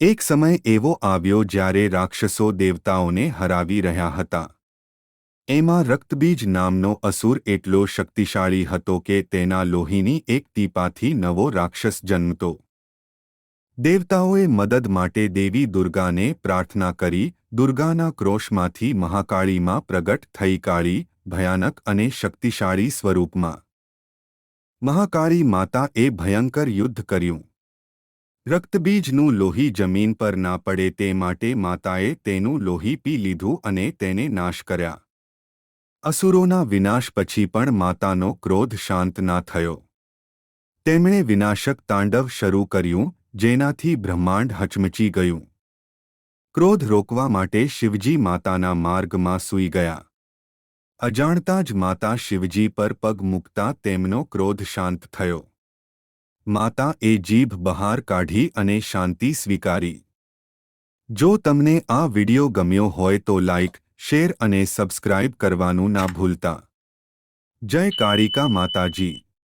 એક સમય એવો આવ્યો જ્યારે રાક્ષસો દેવતાઓને હરાવી રહ્યા હતા. એમાં રક્તબીજ નામનો અસુર એટલો શક્તિશાળી હતો કે તેના લોહીની એક ટીપાથી નવો રાક્ષસ જન્મતો. દેવતાઓએ મદદ માટે દેવી દુર્ગાને પ્રાર્થના કરી, દુર્ગાના ક્રોશમાંથી મહાકાળીમાં પ્રગટ થઈ કાળી, ભયાનક અને શક્તિશાળી સ્વરૂપમાં. મહાકાળી માતા એ ભયંકર યુદ્ધ કર્યું. રક્તબીજનું લોહી જમીન પર ના પડે તે માટે માતાએ તેનું લોહી પી લીધું અને તેને નાશ કર્યા. અસુરોના વિનાશ પછી પણ માતાનો ક્રોધ શાંત ના થયો. તેમણે વિનાશક તાંડવ શરૂ કર્યું, જેનાથી બ્રહ્માંડ હચમચી ગયું. ક્રોધ રોકવા માટે શિવજી માતાના માર્ગમાં સૂઈ ગયા. અજાણતા જ માતા શિવજી પર પગ મૂકતા તેમનો ક્રોધ શાંત થયો. માતા એ જીભ બહાર કાઢી અને શાંતિ સ્વીકારી. જો તમને આ વિડિયો ગમ્યો હોય તો લાઇક શેર અને સબસ્ક્રાઇબ કરવાનું ના ભૂલતા. જય કાળિકા માતાજી.